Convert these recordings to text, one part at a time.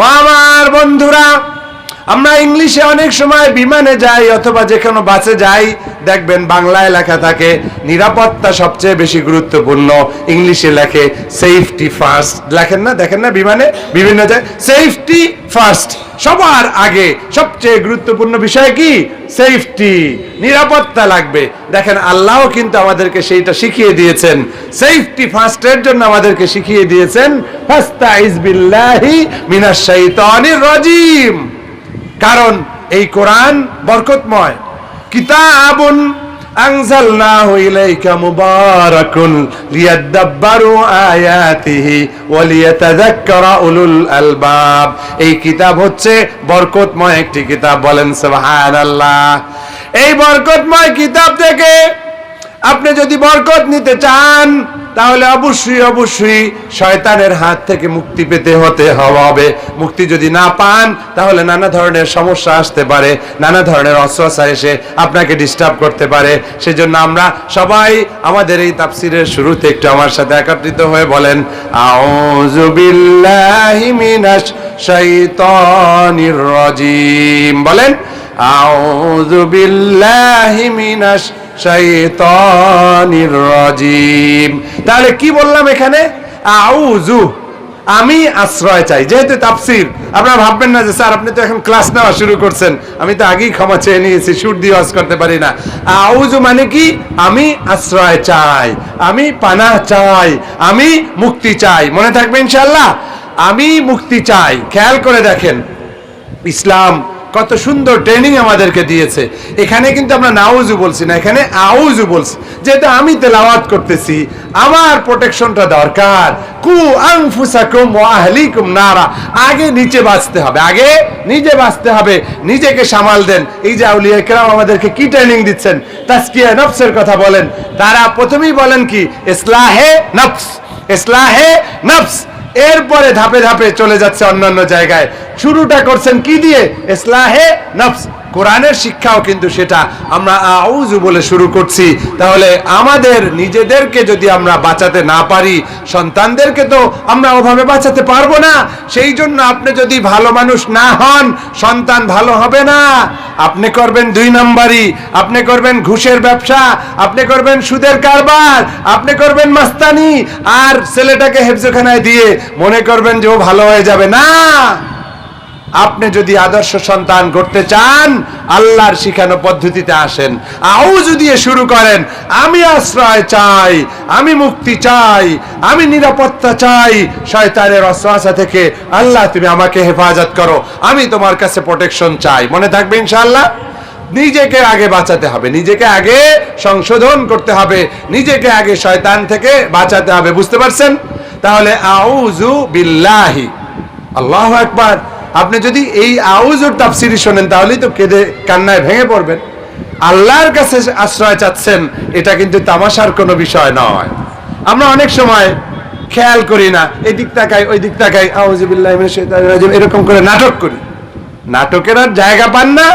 ও আমার বন্ধুরা, আমরা ইংলিশে অনেক সময় বিমানে যাই অথবা যে কোনো বাসে যাই, দেখবেন বাংলায় লেখা থাকে, নিরাপত্তা সবচেয়ে বেশি গুরুত্বপূর্ণ, ইংলিশে লেখে সেফটি ফার্স্ট লেখেন না, দেখেন না বিমানে, বিভিন্ন জায়গায় সেফটি ফার্স্ট সবার আগে সবচেয়ে গুরুত্বপূর্ণ বিষয় কি? সেফটি নিরাপত্তা লাগবে। দেখেন, আল্লাহও কিন্তু আমাদেরকে সেইটা শিখিয়ে দিয়েছেন। সেফটি ফার্স্টের জন্য আমাদেরকে শিখিয়ে দিয়েছেন রাজিম। কারণ এই কোরআন বরকতময়। কিতাবুন আনজালনাহু إليك مبارك ليدبروا آياته وليتذكر أولو الألباب. এই কিতাব হচ্ছে বরকতময় একটি কিতাব। বলেন, সুবহানাল্লাহ। এই বরকতময় কিতাব থেকে আপনি যদি বরকত নিতে চান তাহলে অবশ্যই অবশ্যই শয়তানের হাত থেকে মুক্তি পেতে হতে হবে। মুক্তি যদি না পান, তাহলে নানা ধরনের সমস্যা আসতে পারে, নানা ধরনের অস্বসা এসে আপনাকে ডিস্টার্ব করতে পারে। সেজন্য আমরা সবাই আমাদের এই তাফসিরের শুরুতে একটু আমার সাথে একত্রিত হয়ে বলেন বলেন, আউযু তাহলে কি বললাম এখানে? আউযু, আমি আশ্রয় চাই। যেহেতু তাফসির, আপনারা ভাববেন না যে, স্যার, আপনি তো এখন ক্লাস নেওয়া শুরু করছেন। আমি তো আগেই ক্ষমা চেয়ে নিয়েছি, সুর দিয়ে ওয়াজ করতে পারি না। আউজু মানে কি? আমি আশ্রয় চাই, আমি পানা চাই, আমি মুক্তি চাই। মনে থাকবে ইনশাল্লাহ আমি মুক্তি চাই। খেয়াল করে দেখেন, ইসলাম কত সুন্দর ট্রেনিং আমাদেরকে দিয়েছে। এখানে কিন্তু আমরা নাউজু বলছি না, এখানে আউজু বলছি। যেহেতু আমি তেলাওয়াত করতেছি, আমার প্রোটেকশনটা দরকার। কু আনফুসাকুম ওয়া নারা। আগে নিচে বাঁচতে হবে, আগে নিজে বাঁচতে হবে। নিজেকে সামাল দেন। এই যে আউলিয়া কেরাম আমাদেরকে কি ট্রেনিং দিচ্ছেন? তাসকিয়া নফসের কথা বলেন। তারা প্রথমেই বলেন কি, ইসলাহে নফস ইসলাহে নফস। এরপরে ধাপে ধাপে চলে যাচ্ছে অন্যান্য জায়গায়। শুরুটা করছেন কি দিয়ে? ইসলাহে নফস। কোরআনের শিক্ষাও কিন্তু সেটা আমরা আউজু বলে শুরু করছি। তাহলে আমাদের নিজেদেরকে যদি আমরা বাঁচাতে না পারি, সন্তানদেরকে তো আমরা ওভাবে বাঁচাতে পারব না। সেই জন্য আপনি যদি ভালো মানুষ না হন, সন্তান ভালো হবে না। আপনি করবেন দুই নম্বরই। আপনি করবেন ঘুষের ব্যবসা, আপনি করবেন সুদের কারবার, আপনি করবেন মাস্তানি। আর ছেলেটাকে হেফজোখানায় দিয়ে মনে করবেন যে ও ভালো হয়ে যাবে না। আপনি যদি আদর্শ সন্তান করতে চান, আল্লাহর শিখানো পদ্ধতিতে আসেন। আউজু দিয়ে শুরু করেন, আমি আশ্রয় চাই, আমি মুক্তি চাই, আমি নিরাপত্তা চাই, শয়তানের অশ্বাসা থেকে আল্লাহ তুমি আমাকে হেফাজত করো, আমি তোমার কাছে প্রোটেকশন চাই। মনে থাকবে ইনশাআল্লাহ? নিজেকে আগে বাঁচাতে হবে, নিজেকে আগে সংশোধন করতে হবে, নিজেকে আগে শয়তান থেকে বাঁচাতে হবে, বুঝতে পারছেন? তাহলে আউজু বিল্লাহি। আল্লাহ একবার আপনি যদি এই আউজুর তাফসিরি শোনেন, তাহলেই তো কেঁদে কান্নায় ভেঙে পড়বেন। আল্লাহর কাছে আশ্রয় চাচ্ছেন, এটা কিন্তু তামাশার কোনো বিষয় নয়। আমরা অনেক সময় খেয়াল করি না এই দিক তাকাই ওই দিক তাকাই আউজুবিল্লাহ এরকম করে নাটক করি। নাটকের আর জায়গা পান না।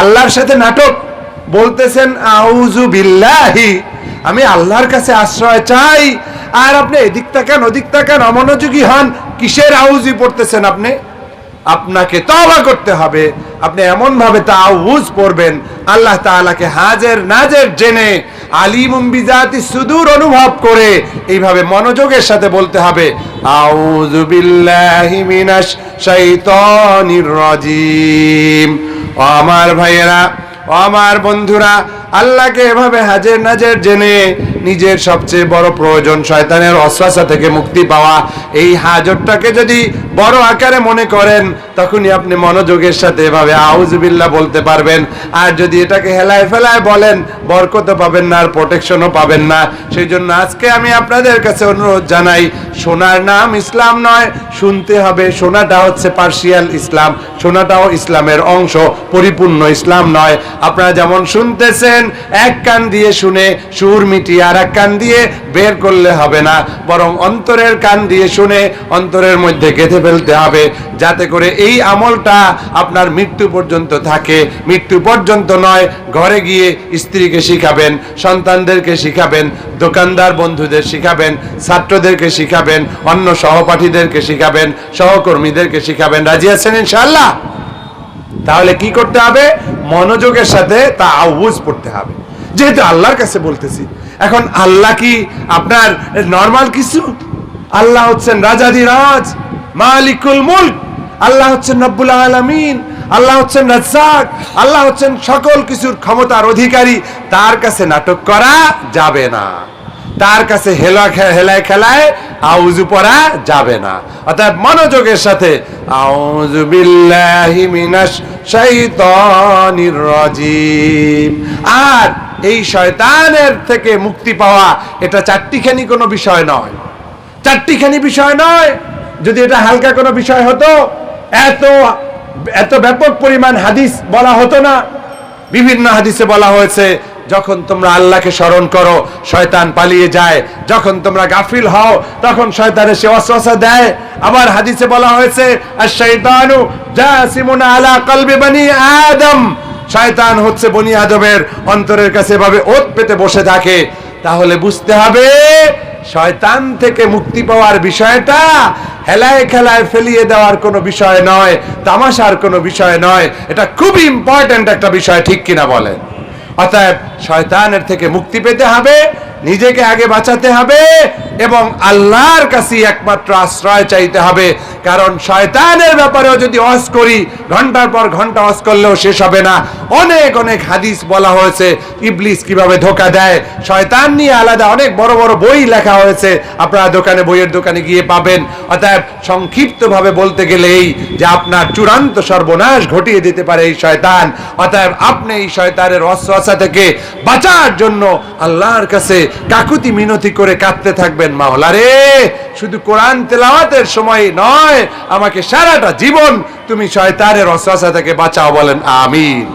আল্লাহর সাথে নাটক। বলতেছেন আউজু বিল্লাহি আমি আল্লাহর কাছে আশ্রয় চাই। আর আপনি এদিক তাকান, ওদিক তাকান, অমনোযোগী হন। কিসের আউজি পড়তেছেন আপনি? আপনাকে তওবা করতে হবে। আপনি এমন ভাবে তাউজ পড়বেন, আল্লাহ তাআলাকে হাজের নাজের জেনে আলিমুম বিজাতি সুদূর অনুভব করে এইভাবে মনোযোগের সাথে বলতে হবে বিল্লাহি আমার ভাইয়েরা আমার বন্ধুরা আল্লাহকে এভাবে হাজের নাজের জেনে নিজের সবচেয়ে বড় প্রয়োজন শয়তানের অশ্বাসা থেকে মুক্তি পাওয়া। এই হাজরটাকে যদি বড় আকারে মনে করেন, তখনই আপনি মনোযোগের সাথে এভাবে আউজবিল্লা বলতে পারবেন। আর যদি এটাকে হেলায় ফেলায় বলেন বরকত পাবেন না আর প্রোটেকশনও পাবেন না। সেই জন্য আজকে আমি আপনাদের কাছে অনুরোধ জানাই, সোনার নাম ইসলাম নয়, শুনতে হবে সোনাটা হচ্ছে পার্সিয়াল ইসলাম, সোনাটাও ইসলামের অংশ, পরিপূর্ণ ইসলাম নয়। আপনারা যেমন শুনতেছেন এক কান দিয়ে শুনে সুর মিটিয়ে আর এক কান দিয়ে বের করলে হবে না। বরং অন্তরের কান দিয়ে শুনে অন্তরের মধ্যে গেঁথে ফেলতে হবে, যাতে করে এই আমলটা আপনার মৃত্যু পর্যন্ত থাকে। মৃত্যু পর্যন্ত নয়, ঘরে গিয়ে স্ত্রীকে শিখাবেন, সন্তানদেরকে শিখাবেন, দোকানদার বন্ধুদের শিখাবেন, ছাত্রদেরকে শিখাবেন, অন্য সহপাঠীদেরকে শিখাবেন, সহকর্মীদেরকে শিখাবেন। রাজি আছেন ইনশাআল্লাহ? তাহলে কি করতে হবে? মনোযোগের সাথে তা আউজ পড়তে হবে। যেহেতু আল্লাহর কাছে বলতেছি, এখন আল্লাহ কি আপনার নর্মাল কিছু? আল্লাহ হচ্ছেন রাজাধিরাজ মালিকুল মুলক, আল্লাহ হচ্ছেন রব্বুল আলামিন, আল্লাহ হচ্ছেন রাজ্জাক, আল্লাহ হচ্ছেন সকল কিছুর ক্ষমতার অধিকারী। তার কাছে নাটক করা যাবে না। তার কাছে হেলা হেলায় খেলায় আউজু পরা যাবে না। অর্থাৎ মনোযোগের সাথে আউযু বিল্লাহি মিনাশ শাইতানির রাজিম। আর এই শয়তানের থেকে মুক্তি পাওয়া এটা চারটিখানি কোনো বিষয় নয়। চারটিখানি বিষয় নয়। যদি এটা হালকা কোনো বিষয় হতো, এত এত ব্যাপক পরিমাণ হাদিস বলা হতো না। বিভিন্ন হাদিসে বলা হয়েছে যখন তোমরা আল্লাহকে স্মরণ করো, শয়তান পালিয়ে যায়। যখন তোমরা গাফিল হও, তখন শয়তানের সে অসওয়াসা দেয়। আবার হাদিসে বলা হয়েছে শয়তানু আদম। শয়তান হচ্ছে বনি আদমের অন্তরের কাছে এভাবে ওত পেতে বসে থাকে। তাহলে বুঝতে হবে, শয়তান থেকে মুক্তি পাওয়ার বিষয়টা হেলায় খেলায় ফেলিয়ে দেওয়ার কোনো বিষয় নয়, তামাশার কোনো বিষয় নয়। এটা খুব ইম্পর্ট্যান্ট একটা বিষয়, ঠিক কিনা বলেন? অতএব শয়তানের থেকে মুক্তি পেতে হবে, নিজেকে আগে বাঁচাতে হবে এবং আল্লাহর কাছে একমাত্র আশ্রয় চাইতে হবে। কারণ শয়তানের ব্যাপারেও যদি অস করি, ঘণ্টার পর ঘণ্টা অস করলেও শেষ হবে না। অনেক অনেক হাদিস বলা হয়েছে, ইবলিস কীভাবে ধোকা দেয়। শয়তান নিয়ে আলাদা অনেক বড় বড় বই লেখা হয়েছে, আপনারা দোকানে, বইয়ের দোকানে গিয়ে পাবেন। অতএব সংক্ষিপ্তভাবে বলতে গেলে এই যে আপনার চূড়ান্ত সর্বনাশ ঘটিয়ে দিতে পারে এই শয়তান। অতএব আপনি এই শয়তানের অশ্বাসা থেকে বাঁচার জন্য আল্লাহর কাছে কাকুতি মিনতি করে কাঁদতে থাকবেন মাওলা রে শুধু কোরআন তেলাওয়াতের সময় নয় আমাকে সারাটা জীবন তুমি শয়তানের অশ্বাসা থেকে বাঁচাও বলেন, আমিন।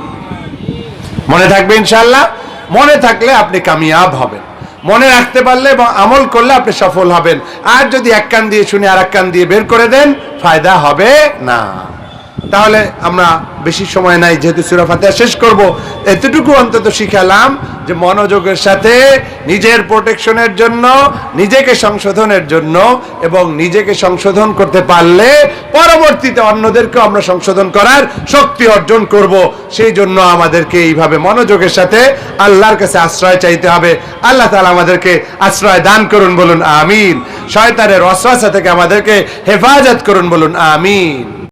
মনে থাকবে ইনশাল্লাহ মনে থাকলে আপনি কামিয়াব হবেন। মনে রাখতে পারলে এবং আমল করলে আপনি সফল হবেন। আর যদি এক কান দিয়ে শুনে আর এক কান দিয়ে বের করে দেন, ফায়দা হবে না। তাহলে আমরা বেশি সময় নাই, যেহেতু সুরা ফাতিহা শেষ করব, এতটুকু অন্তত শিখালাম যে মনোযোগের সাথে নিজের প্রোটেকশনের জন্য, নিজেকে সংশোধনের জন্য এবং নিজেকে সংশোধন করতে পারলে পরবর্তীতে অন্যদেরকে আমরা সংশোধন করার শক্তি অর্জন করব। সেই জন্য আমাদেরকে এইভাবে মনোযোগের সাথে আল্লাহর কাছে আশ্রয় চাইতে হবে। আল্লাহ তালা আমাদেরকে আশ্রয় দান করুন বলুন, আমিন। শয়তানের অশ্বাসা থেকে আমাদেরকে হেফাজত করুন বলুন, আমিন।